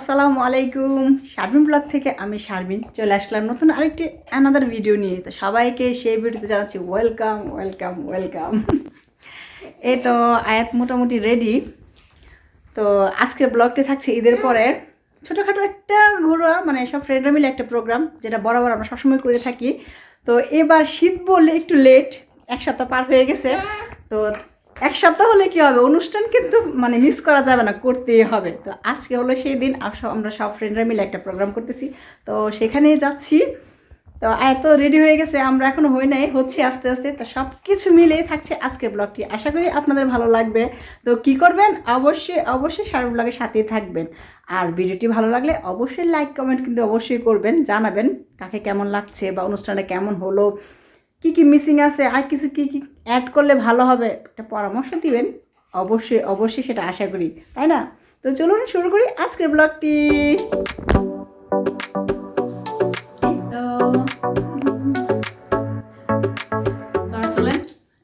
আসসালামু আলাইকুম শারমিন ব্লগ থেকে আমি শারমিন চলে আসলাম নতুন আরেকটি অ্যানাদার ভিডিও নিয়ে। তো সবাইকে সেই ভিডিওতে জানাচ্ছি ওয়েলকাম ওয়েলকাম ওয়েলকাম এই তো আয়াত মোটামুটি রেডি তো আজকের ব্লগটি থাকছে ঈদের পরে। ছোটোখাটো একটা ঘরোয়া মানে সব ফ্রেন্ডরা মিলে একটা প্রোগ্রাম যেটা বরাবর আমরা সবসময় করে থাকি। তো এবার শীত বললে একটু লেট এক সপ্তাহ পার হয়ে গেছে। তো এক সপ্তাহ হলে কি হবে? অনুষ্ঠান কিন্তু মানে মিস করা যাবে না, করতেই হবে। তো আজকে হলো সেই দিন আমরা সব ফ্রেন্ডরা মিলে একটা প্রোগ্রাম করতেছি। তো সেখানেই যাচ্ছি। তো এত রেডি হয়ে গেছে, আমরা এখনও হই নাই, হচ্ছে আস্তে আস্তে। তো সব কিছু মিলেই থাকছে আজকের ব্লগটি আশা করি আপনাদের ভালো লাগবে। তো কি করবেন? অবশ্যই অবশ্যই সারা ব্লগের সাথেই থাকবেন। আর ভিডিওটি ভালো লাগলে অবশ্যই লাইক কমেন্ট কিন্তু অবশ্যই করবেন, জানাবেন কাকে কেমন লাগছে বা অনুষ্ঠানটা কেমন হলো। কি কি মিসিং আছে আর কিছু কি কি অ্যাড করলে ভালো হবে একটা পরামর্শ দিবেন। অবশ্যই অবশ্যই সেটা আশা করি তাই না? তো চলুন শুরু করি আজকের ব্লগটি চলেন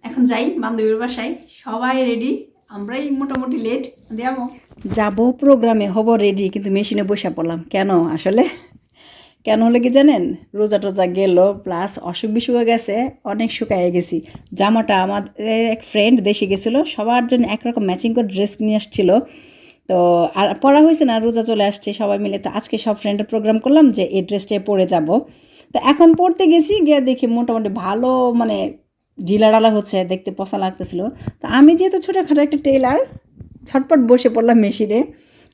এখন যাই বান্ধবীর বাসায়। সবাই রেডি আমরাই মোটামুটি লেট দেবো যাব প্রোগ্রামে হব রেডি কিন্তু মেশিনে বসে পড়লাম। কেন? আসলে কেন হলো কি জানেন? রোজা টোজা গেল প্লাস অসুখ বিসুখ গেছে, অনেক শুকায় গেছি। জামাটা আমাদের এক ফ্রেন্ড দেশে গেছিল, সবার জন্য একরকম ম্যাচিং করে ড্রেস নিয়ে আসছিল। তো আর পড়া হয়েছে না, রোজা চলে আসছে সবাই মিলে। তো আজকে সব ফ্রেন্ডের প্রোগ্রাম করলাম যে এই ড্রেসটাই পরে যাব। তো এখন পড়তে গেছি, গিয়ে দেখি মোটামুটি ভালো মানে ঢিলা ডালা হচ্ছে, দেখতে পচা লাগতেছিল। তো আমি যেহেতু ছোটোখাটো একটা টেলার ঝটপট বসে পড়লাম মেশিনে।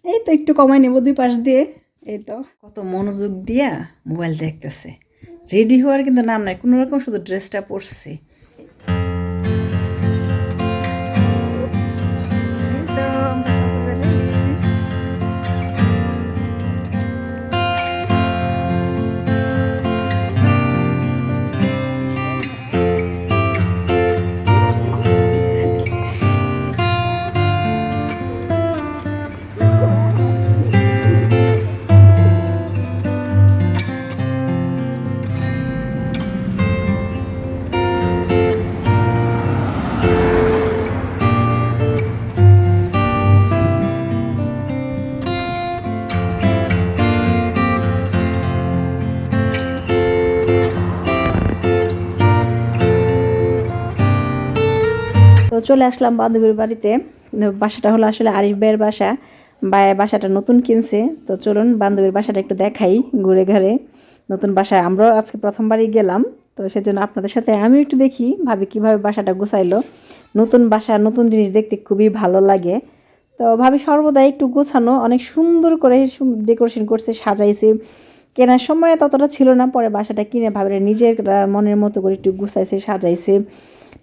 এই তো একটু কমাই নেব দুই পাশ দিয়ে। এই তো। কত মনোযোগ দিয়া মোবাইল দেখতেছে। রেডি হওয়ার কিন্তু নাম নাই কোনো রকম শুধু ড্রেসটা পরছে। চলে আসলাম বান্ধবীর বাড়িতে। বাসাটা হলো আসলে আরিফ ভাইয়ের বাসা। বাসাটা নতুন কিনছে, তো চলুন বান্ধবীর বাসাটা একটু দেখাই ঘুরে ঘুরে। নতুন বাসায় আমরাও আজকে প্রথমবারই গেলাম, তো সেজন্য আপনাদের সাথে আমি একটু দেখি ভাবি কীভাবে বাসাটা গুছাইলো। নতুন বাসা, নতুন জিনিস দেখতে খুবই ভালো লাগে। তো ভাবি সর্বদাই একটু গোছানো, অনেক সুন্দর করে ডেকোরেশন করছে, সাজাইছে। কেনার সময় ততটা ছিল না, পরে বাসাটা কিনে ভাবে নিজের মনের মতো করে একটু গুছাইছে, সাজাইছে।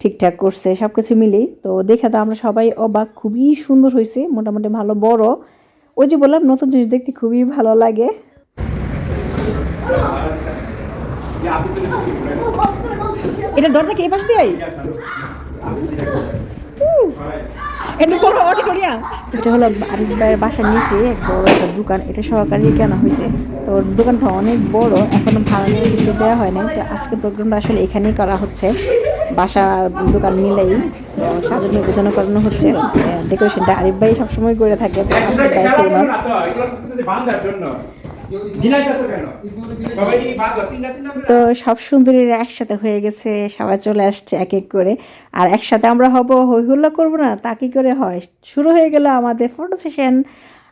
ঠিকঠাক করছে সব কিছু মিলেই। তো দেখে তো আমরা সবাই অবাক, খুবই সুন্দর হয়েছে মোটামুটি ভালো, বড়। ওই যে বললাম, নতুন জিনিস দেখতে খুবই ভালো লাগে। এটা দরজা কে পাশ দিয়ে এটা এটা হলো আরিফ বাসার নিচে এক বড় একটা দোকান, এটা সহকারী কেনা হয়েছে তো দোকানটা অনেক বড়, এখনও ভাড়া নিয়ে কিছু দেওয়া হয় নাই। তো আজকে প্রোগ্রামটা আসলে এখানেই করা হচ্ছে। বাসা দোকান মিলেই সাজানো গোছানো করানো হচ্ছে। ডেকোরেশনটা আরিফ ভাই সবসময় করে থাকে তো আজকে সব সুন্দরীরা একসাথে হয়ে গেছে সবাই চলে আসছে এক এক করে। আর একসাথে আমরা হব হই হুল্লা করব না তা কি করে হয়? শুরু হয়ে গেল আমাদের ফটো সেশন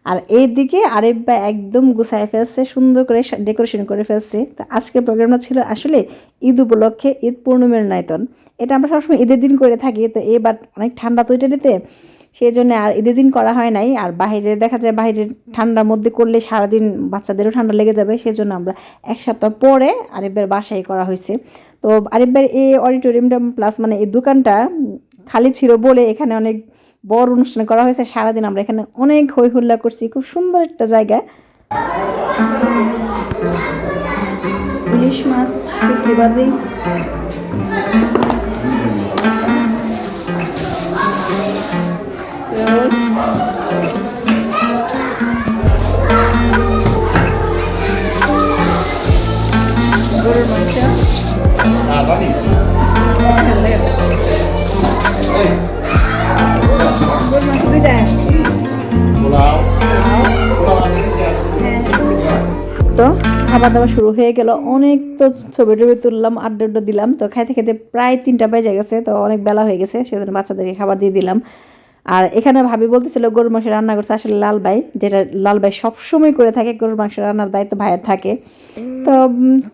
আর এর দিকে ভাই একদম গুছায় ফেলছে, সুন্দর করে ডেকোরেশন করে ফেলছে। তো আজকের প্রোগ্রামটা ছিল আসলে ঈদ উপলক্ষে ঈদ পূর্ণিমার নায়তন এটা আমরা সবসময় ঈদের দিন করে থাকি, তো এবার অনেক ঠান্ডা তো এটা নিতে সেই জন্য আর ঈদের দিন করা হয় নাই। আর বাইরে দেখা যায় বাইরে ঠান্ডার মধ্যে করলে সারাদিন বাচ্চাদেরও ঠান্ডা লেগে যাবে। সেই জন্য আমরা এক সপ্তাহ পরে আরিফের বাসায় করা হয়েছে। তো আরিফের এই অডিটোরিয়ামটা প্লাস মানে এই দোকানটা খালি ছিল বলে এখানে অনেক বড় অনুষ্ঠান করা হয়েছে সারাদিন আমরা এখানে অনেক হই হুল্লা করছি খুব সুন্দর একটা জায়গা। ইলিশ মাছ শুটকি বাজি roast. গরুর মাংস তো খাবার দাবার শুরু হয়ে গেল। অনেক তো ছবি টবি তুললাম আড্ডা আড্ডা দিলাম। তো খাইতে খেতে প্রায় তিনটা বেজে গেছে তো অনেক বেলা হয়ে গেছে সেজন্য বাচ্চাদেরকে খাবার দিয়ে দিলাম। আর এখানে ভাবি বলতেছিল গরুর মাংস রান্না করছে আসলে লাল ভাই যেটা লাল ভাই সবসময় করে থাকে গরুর মাংস রান্নার দায়িত্ব ভাইয়ের থাকে। তো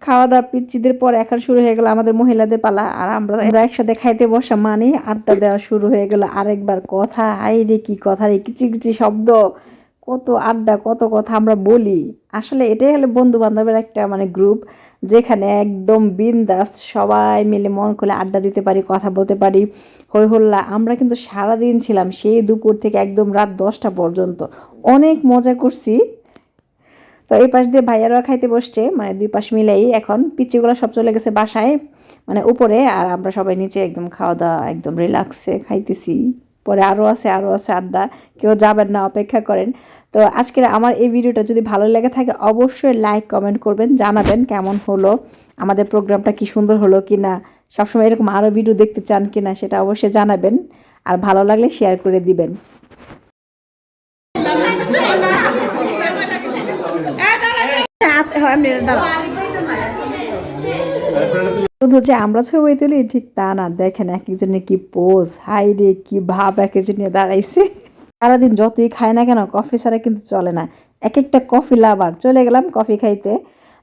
খাওয়া দাওয়া পিচ্ছিদের পর এখন শুরু হয়ে গেল আমাদের মহিলাদের পালা। আর আমরা আমরা একসাথে খাইতে বসা মানে আড্ডা দেওয়া শুরু হয়ে গেল। আরেকবার কথা, আই রে কি কথা রে, কিচি কিচি শব্দ। কত আড্ডা, কত কথা আমরা বলি। আসলে এটাই হলো বন্ধু বান্ধবের একটা মানে গ্রুপ যেখানে একদম বিন্দাস সবাই মিলে মন খুলে আড্ডা দিতে পারি, কথা বলতে পারি। হই হল্লা, আমরা কিন্তু সারাদিন ছিলাম সেই দুপুর থেকে একদম রাত দশটা পর্যন্ত। অনেক মজা করছি। তো এই পাশ দিয়ে ভাইয়ারা খাইতে বসছে মানে দুই পাশ মিলেই এখন পিচিগুলো সব চলে গেছে বাসায় মানে উপরে, আর আমরা সবাই নিচে একদম খাওয়া দাওয়া, একদম রিল্যাক্সে খাইতেছি। পরে আরও আছে আরও আছে আড্ডা, কেউ যাবেন না, অপেক্ষা করেন। তো আজকের আমার এই ভিডিওটা যদি ভালো লেগে থাকে, অবশ্যই লাইক কমেন্ট করবেন, জানাবেন কেমন হলো, আমাদের প্রোগ্রামটা কি সুন্দর হলো কি না সবসময় এরকম আরও ভিডিও দেখতে চান কি না সেটা অবশ্যই জানাবেন। আর ভালো লাগলে শেয়ার করে দিবেন। যে আমরা ছবি তুলি ঠিক তা না। দেখেন এক একজনের কি পোজ হাই রে, কি ভাব এক একজন দাঁড়াইছে। সারাদিন যতই খায় না কেন কফি ছাড়া কিন্তু চলে না। এক একটা কফি লাভার চলে গেলাম কফি খাইতে।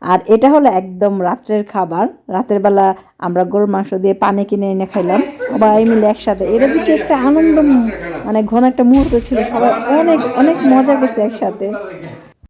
আর এটা হলো একদম রাত্রের খাবার। রাতের বেলা আমরা গরুর মাংস দিয়ে পানি কিনে এনে খাইলাম। সবাই মিলে একসাথে। এটা যে কি একটা আনন্দ মানে ঘন একটা মুহূর্ত ছিল। সবাই অনেক অনেক মজা করছে একসাথে।